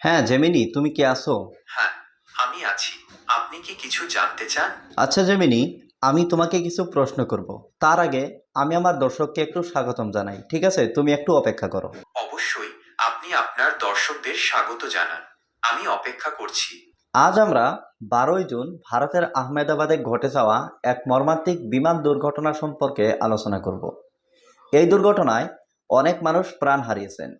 হ্যাঁ জেমিনি তুমি কি আছো? হ্যাঁ আমি আছি। আপনি কি কিছু জানতে চান? আচ্ছা জেমিনি আমি তোমাকে কিছু প্রশ্ন করব। তার আগে আমি আমার দর্শককে একটু স্বাগতম জানাই ঠিক আছে? তুমি একটু অপেক্ষা করো। অবশ্যই আপনি আপনার দর্শকদের স্বাগত জানান। আমি অপেক্ষা করছি। আজ আমরা বারোই জুন ভারতের আহমেদাবাদে ঘটে যাওয়া এক মর্মান্তিক বিমান দুর্ঘটনা সম্পর্কে আলোচনা করব। এই দুর্ঘটনায় অনেক মানুষ প্রাণ হারিয়েছেন।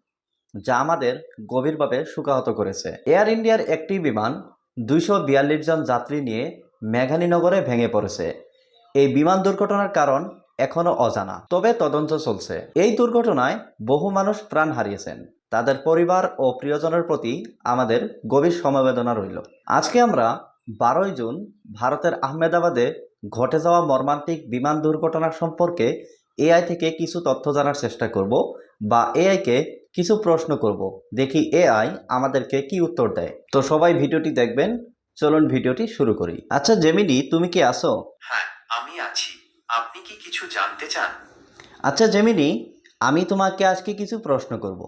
যা আমাদের গভীরভাবে শোকাহত করেছে। এয়ার ইন্ডিয়ার একটি বিমান দুইশো বিয়াল্লিশ জন যাত্রী নিয়ে মেঘানীনগরে ভেঙে পড়েছে। এই বিমান দুর্ঘটনার কারণ এখনও অজানা, তবে তদন্ত চলছে। এই দুর্ঘটনায় বহু মানুষ প্রাণ হারিয়েছেন। তাদের পরিবার ও প্রিয়জনের প্রতি আমাদের গভীর সমবেদনা রইল। আজকে আমরা বারোই জুন ভারতের আহমেদাবাদে ঘটে যাওয়া মর্মান্তিক বিমান দুর্ঘটনা সম্পর্কে এআই থেকে কিছু তথ্য জানার চেষ্টা করব বা এআইকে কিছু প্রশ্ন করব। দেখি এআই আমাদেরকে কি উত্তর দেয়। তো সবাই ভিডিওটি দেখবেন চলুন ভিডিওটি শুরু করি। আচ্ছা জেমিনি তুমি কি আসো হ্যাঁ আমি আছি। আপনি কি কিছু জানতে চান? আচ্ছা জেমিনি আমি তোমাকে আজকে কিছু প্রশ্ন করব।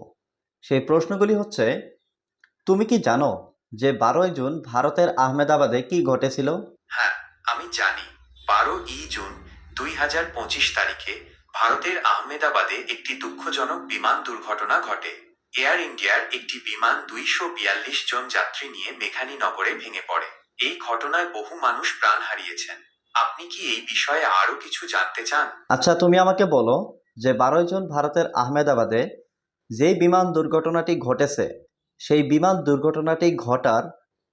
সেই প্রশ্নগুলি হচ্ছে তুমি কি জানো যে বারোই জুন ভারতের আহমেদাবাদে কি ঘটেছিল? হ্যাঁ আমি জানি। বারো ই জুন দুই হাজার পঁচিশ তারিখে ভারতের আহমেদাবাদে একটি দুঃখজনক বিমান দুর্ঘটনা ঘটে। এয়ার ইন্ডিয়ার একটি বিমান দুইশো বিয়াল্লিশ জন যাত্রী নিয়ে মেঘানী নগরে ভেঙে পড়ে। এই ঘটনায় বহু মানুষ প্রাণ হারিয়েছেন। আপনি কি এই বিষয়ে আরও কিছু জানতে চান? আচ্ছা তুমি আমাকে বলো যে বারোই জন ভারতের আহমেদাবাদে যেই বিমান দুর্ঘটনাটি ঘটেছে সেই বিমান দুর্ঘটনাটি ঘটার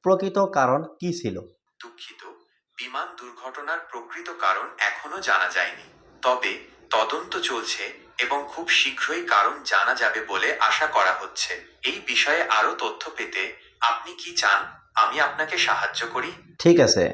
প্রকৃত কারণ কি ছিল? দুঃখিত। বিমান দুর্ঘটনার প্রকৃত কারণ এখনও জানা যায়নি। তবে তদন্ত চলছে এবং খুব শীঘ্রই কারণ জানা যাবে বলে আশা করা হচ্ছে। এই বিষয়ে আরও তথ্য পেতে আপনি কি চান? আমি আপনাকে সাহায্য করি। ঠিক আছে।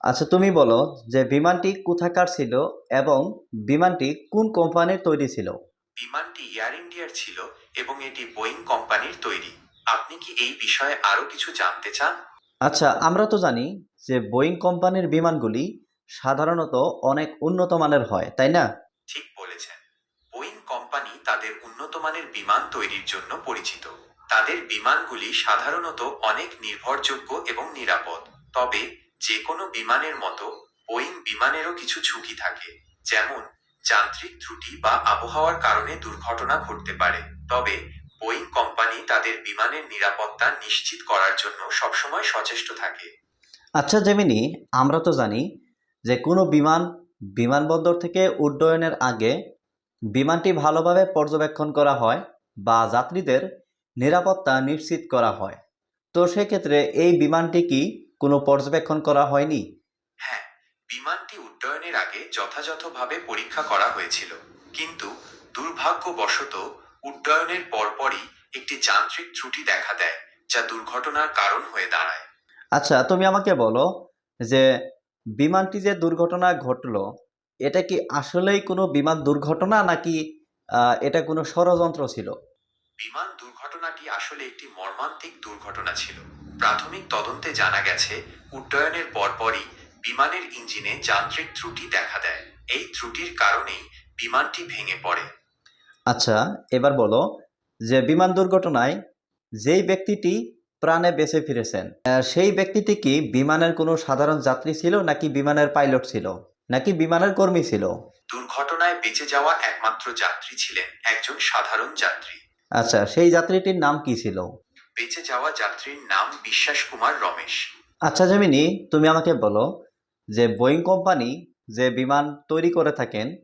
আচ্ছা তুমি বলো যে বিমানটি কোথাকার ছিল এবং বিমানটি কোন কোম্পানির তৈরি ছিল? বিমানটি এয়ার ইন্ডিয়ার ছিল এবং এটি বোয়িং কোম্পানির তৈরি। আপনি কি এই বিষয়ে আরও কিছু জানতে চান? আচ্ছা আমরা তো জানি যে বোয়িং কোম্পানির বিমানগুলি সাধারণত অনেক উন্নত মানের হয় তাই না ঠিক বলেছেন বোয়িং কোম্পানি তাদের উন্নত মানের বিমান তৈরির জন্য পরিচিত। তাদের বিমানগুলি সাধারণত অনেক নির্ভরযোগ্য এবং নিরাপদ। তবে যে কোনো বিমানের মতো বোয়িং বিমানেরও কিছু ঝুঁকি থাকে, যেমন যান্ত্রিক ত্রুটি বা আবহাওয়ার কারণে দুর্ঘটনা ঘটতে পারে। তবে বোয়িং কোম্পানি তাদের বিমানের নিরাপত্তা নিশ্চিত করার জন্য সবসময় সচেষ্ট থাকে। আচ্ছা জেমিনি, আমরা তো জানি যে কোনো বিমান বিমানবন্দর থেকে উড্ডয়নের আগে বিমানটি ভালোভাবে পর্যবেক্ষণ করা হয় বা যাত্রীদের নিরাপত্তা নিশ্চিত করা হয়। তো সেক্ষেত্রে এই বিমানটি কি কোনো পর্যবেক্ষণ করা হয়নি? হ্যাঁ বিমানটি উড্ডয়নের আগে যথাযথভাবে পরীক্ষা করা হয়েছিল। কিন্তু দুর্ভাগ্যবশত উড্ডয়নের পরপরই একটি যান্ত্রিক ত্রুটি দেখা দেয় যা দুর্ঘটনার কারণ হয়ে দাঁড়ায়। আচ্ছা তুমি আমাকে বলো যে বিমানটি যে দুর্ঘটনা ঘটলো এটা কি আসলেই কোনো বিমান দুর্ঘটনা নাকি এটা কোনো ষড়যন্ত্র ছিল? বিমান দুর্ঘটনাটি আসলে একটি মর্মান্তিক দুর্ঘটনা ছিল? প্রাথমিক তদন্তে জানা গেছে উড্ডয়নের পরপরই বিমানের ইঞ্জিনে যান্ত্রিক ত্রুটি দেখা দেয়। এই ত্রুটির কারণেই বিমানটি ভেঙে পড়ে। আচ্ছা এবার বলো যে বিমান দুর্ঘটনায় যেই ব্যক্তিটি প্রাণে বেঁচে ফিরেছেন সেই ব্যক্তিটি কি বিমানের কোনো সাধারণ যাত্রী ছিল নাকি বিমানের পাইলট ছিল? নাকি বিমানের কর্মী ছিল? দুর্ঘটনায় বেঁচে যাওয়া একমাত্র যাত্রী ছিলেন একজন সাধারণ যাত্রী। আচ্ছা সেই যাত্রীটির নাম কি ছিল? বেঁচে যাওয়া যাত্রীর নাম বিশ্বাস কুমার রমেশ। আচ্ছা জামিনী তুমি আমাকে বলো যে বোয়িং কোম্পানি যে বিমান তৈরি করে থাকেন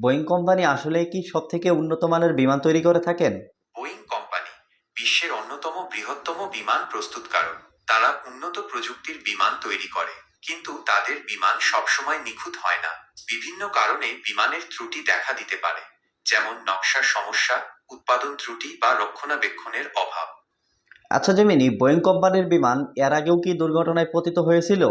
বোয়িং কোম্পানি আসলে কি সব থেকে উন্নত মানের বিমান তৈরি করে থাকেন? বোয়িং কোম্পানি বিশ্বের অন্যতম বৃহত্তম বিমান প্রস্তুতকারক। তারা উন্নত প্রযুক্তির বিমান তৈরি করে। কিন্তু তাদের বিমান সবসময় নিখুঁত হয় না। বিভিন্ন কারণে বিমানের ত্রুটি দেখা দিতে পারে যেমন নকশার সমস্যা উৎপাদন ত্রুটি বা রক্ষণাবেক্ষণের অভাব। আচ্ছা জেমিনি বোয়িং কোম্পানির বিমান এর আগেও কি দুর্ঘটনায় পতিত হয়েছিল?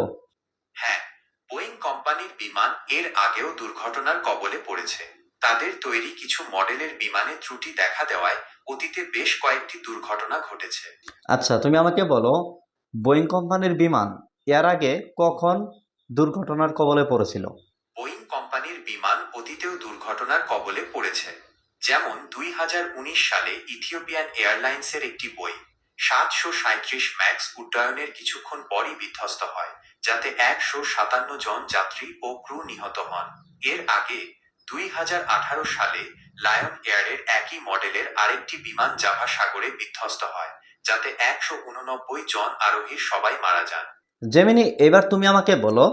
হ্যাঁ বোয়িং কোম্পানির বিমান এর আগেও দুর্ঘটনার কবলে পড়েছে। তাদের তৈরি কিছু মডেলের বিমানে ত্রুটি দেখা দেওয়ায় অতীতে বেশ কয়েকটি দুর্ঘটনা ঘটেছে। আচ্ছা তুমি আমাকে বলো বোয়িং কোম্পানির বিমান এর আগে কখন দুর্ঘটনার কবলে পড়েছিল? বোয়িং কোম্পানির বিমান অতীতেও দুর্ঘটনার কবলে পড়েছে। যেমন দুই হাজার উনিশ সালে ইথিওপিয়ান এয়ারলাইন্সের একটি বই সাতশো সাঁত্রিশ ম্যাক্স উড্ডয়নের কিছুক্ষণ পরই বিধ্বস্ত হয়, যাতে একশো সাতান্ন জন যাত্রী ও ক্রু নিহত হন। এর আগে দুই হাজার আঠারো সালে লায়ন এয়ারের একই মডেলের আরেকটি বিমান জাভা সাগরে বিধ্বস্ত হয়, যাতে একশো উননব্বই জন আরোহী সবাই মারা যান। জেমিনি, এবার তুমি আমাকে বলো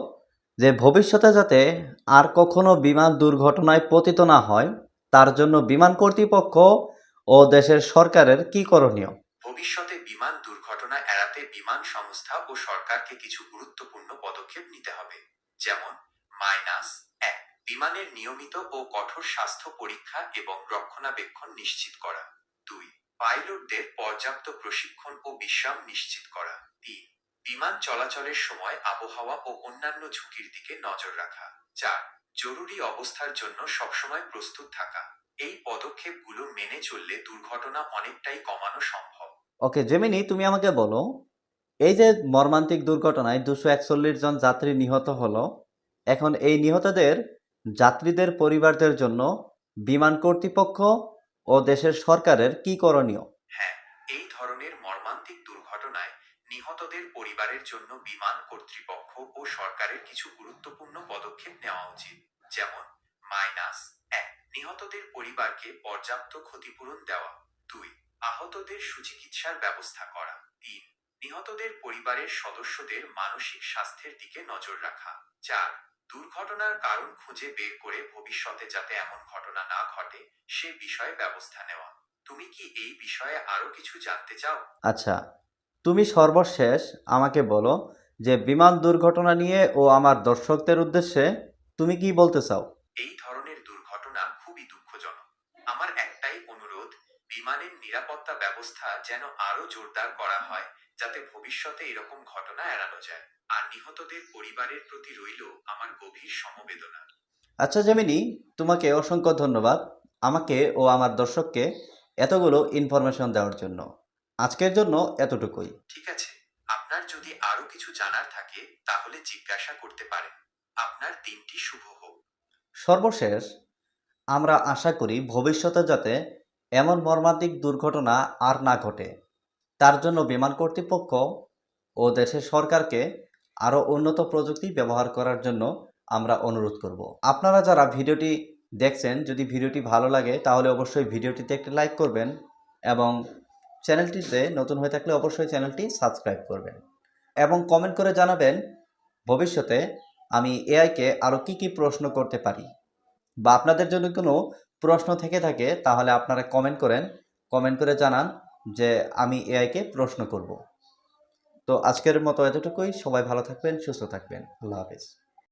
যে ভবিষ্যতে যাতে আর কখনো বিমান দুর্ঘটনায় পতিত না হয়, তার জন্য বিমান কর্তৃপক্ষ ও দেশের সরকারের কি করণীয়? ভবিষ্যতে বিমান দুর্ঘটনা এড়াতে বিমান সংস্থা ও সরকারকে কিছু গুরুত্বপূর্ণ পদক্ষেপ নিতে হবে, যেমন মাইনাস এক, বিমানের নিয়মিত ও কঠোর স্বাস্থ্য পরীক্ষা এবং রক্ষণাবেক্ষণ নিশ্চিত করা, দুই, পাইলটদের পর্যাপ্ত প্রশিক্ষণ ও বিশ্রাম নিশ্চিত করা, তিন বিমান চলাচলের সময় আবহাওয়া ও অন্যান্য ঝুঁকির দিকে নজর রাখা। চার, জরুরি অবস্থার জন্য সবসময় প্রস্তুত থাকা। এই পদক্ষেপগুলো মেনে চললে দুর্ঘটনা অনেকটাই কমানো সম্ভব। ওকে, জেমিনি, তুমি আমাকে বলো, এই যে মর্মান্তিক দুর্ঘটনায় দুশো একচল্লিশ জন যাত্রী নিহত হলো, এখন এই নিহতদের যাত্রীদের পরিবারদের জন্য বিমান কর্তৃপক্ষ ও দেশের সরকারের কি করণীয়? নিহতদের পরিবারের জন্য বিমান, কর্তৃপক্ষ ও সরকারের কিছু গুরুত্বপূর্ণ পদক্ষেপ নেওয়া উচিত। যেমন, মাইনাস এক, নিহতদের পরিবারকে পর্যাপ্ত ক্ষতিপূরণ দেওয়া। দুই, আহতদের সুচিকিৎসার ব্যবস্থা করা। তিন, নিহতদের পরিবারের সদস্যদের মানসিক স্বাস্থ্যের দিকে নজর রাখা। চার, দুর্ঘটনার কারণ খুঁজে বের করে ভবিষ্যতে যাতে এমন ঘটনা না ঘটে, সে বিষয়ে ব্যবস্থা নেওয়া। তুমি কি এই বিষয়ে আরও কিছু জানতে চাও? আচ্ছা তুমি সর্বশেষ আমাকে বলো যে বিমান দুর্ঘটনা নিয়ে ও আমার দর্শকদের উদ্দেশ্যে তুমি কি বলতে চাও? এই ধরনের দুর্ঘটনা খুবই দুঃখজনক। আমার একটাই অনুরোধ বিমানের নিরাপত্তা ব্যবস্থা যেন আরও জোরদার করা হয় যাতে ভবিষ্যতে এরকম ঘটনা এড়ানো যায়। আর নিহতদের পরিবারের প্রতি রইল আমার গভীর সমবেদনা। আচ্ছা জেমিনি তোমাকে অসংখ্য ধন্যবাদ আমাকে ও আমার দর্শককে এতগুলো ইনফরমেশন দেওয়ার জন্য। আজকের জন্য এতটুকুই। ঠিক আছে। আপনার যদি আরও কিছু জানার থাকে তাহলে জিজ্ঞাসা করতে পারেন। আপনার দিনটি শুভ হোক। সর্বশেষ আমরা আশা করি ভবিষ্যতে যাতে এমন মর্মান্তিক দুর্ঘটনা আর না ঘটে। তার জন্য বিমান কর্তৃপক্ষ ও দেশের সরকারকে আরও উন্নত প্রযুক্তি ব্যবহার করার জন্য আমরা অনুরোধ করব। আপনারা যারা ভিডিওটি দেখছেন যদি ভিডিওটি ভালো লাগে তাহলে অবশ্যই ভিডিওটিতে একটি লাইক করবেন এবং চ্যানেলটিতে নতুন হয়ে থাকলে অবশ্যই চ্যানেলটি সাবস্ক্রাইব করবেন এবং কমেন্ট করে জানাবেন, ভবিষ্যতে আমি এআইকে আরও কী কী প্রশ্ন করতে পারি? বা আপনাদের জন্য কোনো প্রশ্ন থেকে থাকে, তাহলে আপনারা কমেন্ট করেন, কমেন্ট করে জানান যে আমি এআইকে প্রশ্ন করব। তো আজকের মতো এতটুকুই, সবাই ভালো থাকবেন, সুস্থ থাকবেন, আল্লাহ হাফিজ।